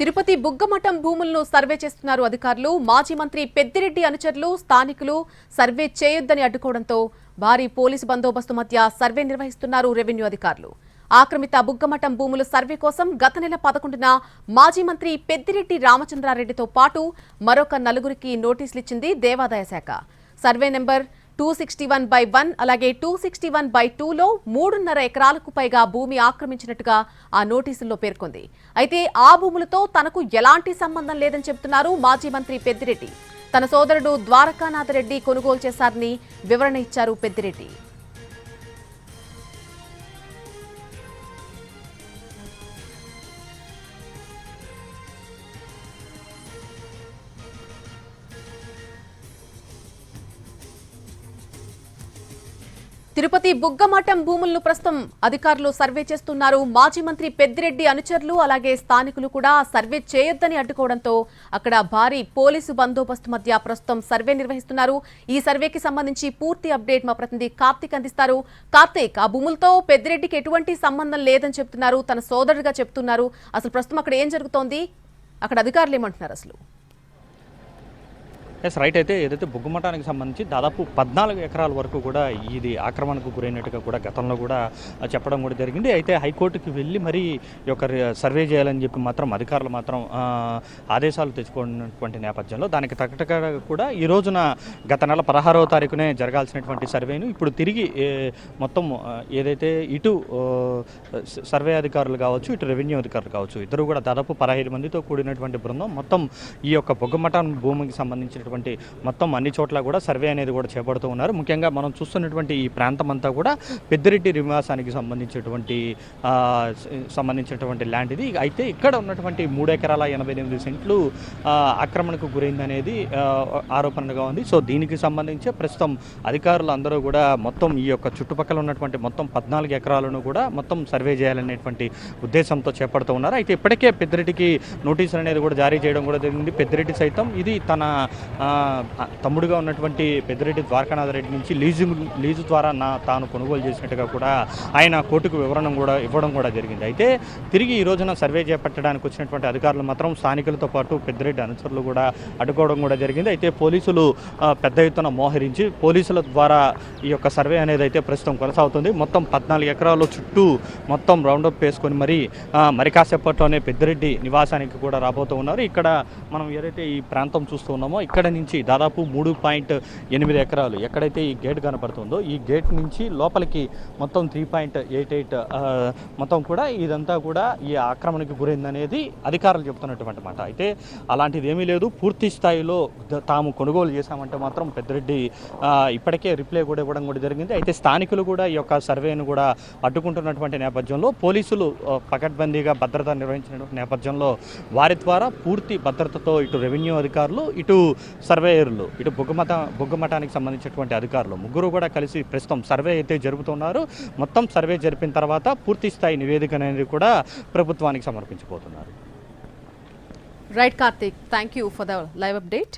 తిరుపతి బుగ్గమఠం భూములను సర్వే చేస్తున్నారు అధికారులు. మాజీ మంత్రి పెద్దిరెడ్డి అనుచరులు స్థానికులు సర్వే చేయొద్దని అడ్డుకోవడంతో భారీ పోలీసు బందోబస్తు మధ్య సర్వే నిర్వహిస్తున్నారు రెవెన్యూ అధికారులు. ఆక్రమిత బుగ్గమఠం భూముల సర్వే కోసం గత నెల పదకొండున మాజీ మంత్రి పెద్దిరెడ్డి రామచంద్రారెడ్డితో పాటు మరొక నలుగురికి నోటీసులు ఇచ్చింది దేవాదాయ శాఖ. Survey number two sixty one by one అలాగే టూ సిక్స్టీ వన్ బై టూలో మూడున్నర ఎకరాలకు పైగా భూమి ఆక్రమించినట్టుగా ఆ నోటీసుల్లో పేర్కొంది. అయితే ఆ భూములతో తనకు ఎలాంటి సంబంధం లేదని చెబుతున్నారు మాజీ మంత్రి పెద్దిరెడ్డి. తన సోదరుడు ద్వారకానాథరెడ్డి కొనుగోలు చేశారని వివరణ ఇచ్చారు పెద్దిరెడ్డి. తిరుపతి బుగ్గమఠం భూములను ప్రస్తుతం అధికారులు సర్వే చేస్తున్నారు. మాజీ మంత్రి పెద్దిరెడ్డి అనుచరులు అలాగే స్థానికులు కూడా సర్వే చేయొద్దని అడ్డుకోవడంతో అక్కడ భారీ పోలీసు బందోబస్తు మధ్య ప్రస్తుతం సర్వే నిర్వహిస్తున్నారు. ఈ సర్వేకి సంబంధించి పూర్తి అప్డేట్ మా ప్రతినిధి కార్తీక్ అందిస్తారు. కార్తీక్ ఆ భూములతో పెద్దిరెడ్డికి ఎటువంటి సంబంధం లేదని చెప్తున్నారు. తన సోదరుడిగా చెప్తున్నారు. అసలు ప్రస్తుతం అక్కడ ఏం జరుగుతోంది? అక్కడ అధికారులు ఏమంటున్నారు అసలు? ఎస్ రైట్ అయితే ఏదైతే బొగ్గుమఠానికి సంబంధించి దాదాపు పద్నాలుగు ఎకరాల వరకు కూడా ఇది ఆక్రమణకు గురైనట్టుగా కూడా గతంలో కూడా చెప్పడం కూడా జరిగింది. అయితే హైకోర్టుకి వెళ్ళి మరీ ఈ యొక్క సర్వే చేయాలని చెప్పి మాత్రం అధికారులు మాత్రం ఆదేశాలు తెచ్చుకున్నటువంటి నేపథ్యంలో దానికి తగ్గట్టుగా కూడా ఈ రోజున గత నెల పదహారవ తారీఖునే జరగాల్సినటువంటి సర్వేను ఇప్పుడు తిరిగి మొత్తం ఏదైతే ఇటు సర్వే అధికారులు కావచ్చు ఇటు రెవెన్యూ అధికారులు కావచ్చు ఇద్దరు కూడా దాదాపు పదహైదు మందితో కూడినటువంటి బృందం మొత్తం ఈ యొక్క బొగ్గమఠం భూమికి సంబంధించినటువంటి మొత్తం అన్ని చోట్ల కూడా సర్వే అనేది కూడా చేపడుతూ ఉన్నారు. ముఖ్యంగా మనం చూస్తున్నటువంటి ఈ ప్రాంతం అంతా కూడా పెద్దిరెడ్డి నివాసానికి సంబంధించినటువంటి సంబంధించినటువంటి ల్యాండ్ ఇది. అయితే ఇక్కడ ఉన్నటువంటి మూడు ఎకరాల ఎనభై ఎనిమిది సెంట్లు ఆక్రమణకు గురైందనేది ఆరోపణగా ఉంది. సో దీనికి సంబంధించి ప్రస్తుతం అధికారులు అందరూ కూడా మొత్తం ఈ యొక్క చుట్టుపక్కల ఉన్నటువంటి మొత్తం పద్నాలుగు ఎకరాలను కూడా మొత్తం సర్వే చేయాలనేటువంటి ఉద్దేశంతో చేపడుతూ ఉన్నారు. అయితే ఇప్పటికే పెద్దిరెడ్డికి నోటీసులు అనేది కూడా జారీ చేయడం కూడా జరిగింది. పెద్దిరెడ్డి సైతం ఇది తన తమ్ముడుగా ఉన్నటువంటి పెద్దిరెడ్డి ద్వారకానాథ రెడ్డి నుంచి లీజు లీజు ద్వారా నా తాను కొనుగోలు చేసినట్టుగా కూడా ఆయన కోర్టుకు వివరణ కూడా ఇవ్వడం కూడా జరిగింది. అయితే తిరిగి ఈ రోజున సర్వే చేపట్టడానికి వచ్చినటువంటి అధికారులు మాత్రం స్థానికులతో పాటు పెద్దిరెడ్డి అనుచరులు కూడా అడ్డుకోవడం కూడా జరిగింది. అయితే పోలీసులు పెద్ద ఎత్తున మోహరించి పోలీసుల ద్వారా ఈ యొక్క సర్వే అనేది అయితే ప్రస్తుతం కొనసాగుతుంది. మొత్తం పద్నాలుగు ఎకరాలు చుట్టూ మొత్తం రౌండప్ వేసుకొని మరి మరి కాసేపట్లోనే పెద్దిరెడ్డి నివాసానికి కూడా రాబోతూ ఉన్నారు. ఇక్కడ మనం ఏదైతే ఈ ప్రాంతం చూస్తూ ఉన్నామో ఇక్కడ నుంచి దాదాపు మూడు పాయింట్ ఎనిమిది ఎకరాలు ఎక్కడైతే ఈ గేట్ కనపడుతుందో ఈ గేట్ నుంచి లోపలికి మొత్తం త్రీ పాయింట్ ఎయిట్ ఎయిట్ మొత్తం కూడా ఇదంతా కూడా ఈ ఆక్రమణకి గురైందనేది అధికారులు చెప్తున్నటువంటి మాట. అయితే అలాంటిది ఏమీ లేదు. పూర్తి స్థాయిలో తాము కొనుగోలు చేశామంటే మాత్రం పెద్దరెడ్డి ఇప్పటికే రిప్లై కూడా ఇవ్వడం కూడా జరిగింది. అయితే స్థానికులు కూడా ఈ యొక్క సర్వేను కూడా అడ్డుకుంటున్నటువంటి నేపథ్యంలో పోలీసులు పకడ్బందీగా భద్రత నిర్వహించిన నేపథ్యంలో వారి ద్వారా పూర్తి భద్రతతో ఇటు రెవెన్యూ అధికారులు ఇటు సర్వేయర్లు ఇటు బొగ్గమత బొగ్గమఠానికి సంబంధించినటువంటి అధికారులు ముగ్గురు కూడా కలిసి ప్రస్తుతం సర్వే అయితే జరుపుతున్నారు. మొత్తం సర్వే జరిపిన తర్వాత పూర్తి స్థాయి నివేదిక అనేది కూడా ప్రభుత్వానికి సమర్పించబోతున్నారు. Right Karthik thank you for the live update